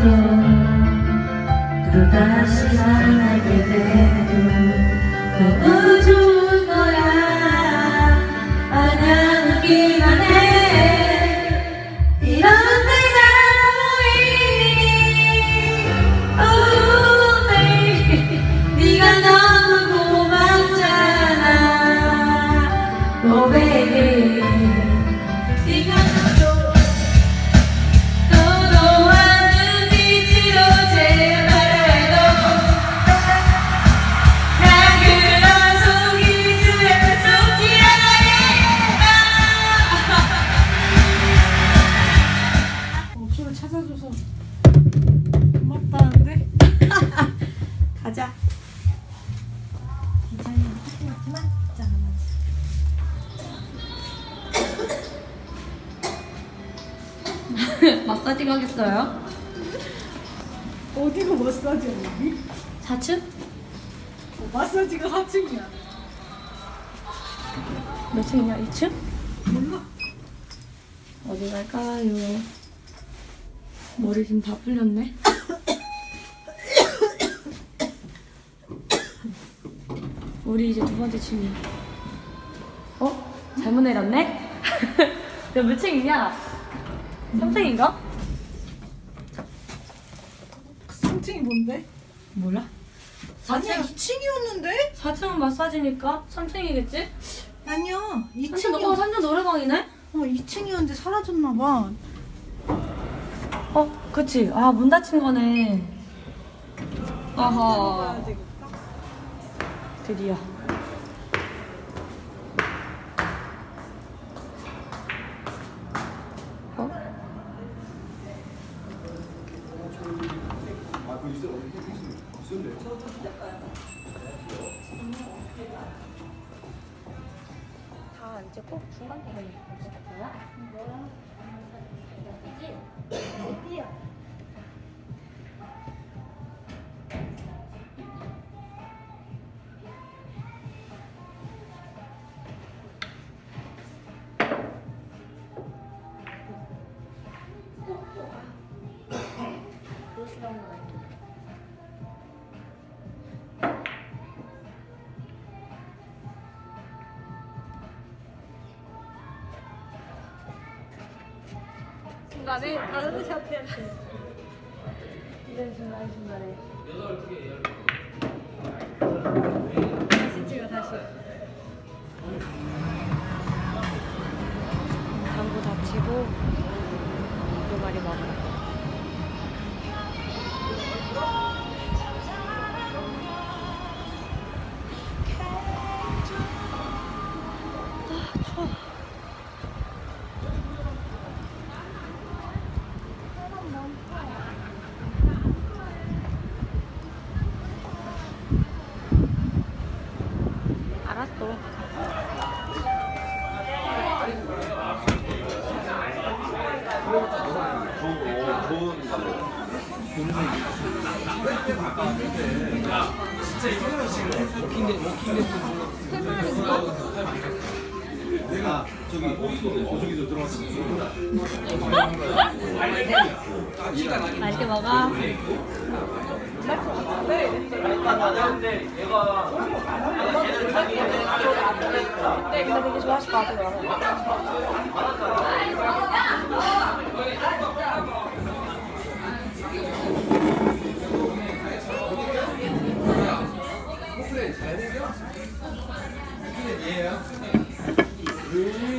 없어 또다시 만나게 목소리 찾아줘서 고맙다는데? 가자. 디자인은 같지만. 마사지 가겠어요? 어디가 마사지야 여기? 4층? 어, 마사지가 4층이야. 몇 층이냐? 2층? 몰라. 어디 갈까요? 머리 지금 다 풀렸네. 우리 이제 두 번째 층이야. 어? 잘못 내렸네? 너몇 층이냐? 3층인가? 3층이 뭔데? 몰라. 아니야 4층, 2층이었는데? 4층은 마사지니까 3층이겠지? 아니야 3층, 2층이었 어, 3층 노래방이네? 어 2층이었는데 사라졌나 봐. 어, 그치. 아, 문 닫힌 거네. 아하. 드디어. 어? 다 이제 꼭 중간 중간에 다른 샤프한테. 이런 중간 중간에. 다시 찍어 다시. 당구 다치고 두 마리 먹어. 내가 저기 저기도 들어왔어. 맛있게 먹어. 네, 근데 되게 좋아하실 것 같아요. Ooh.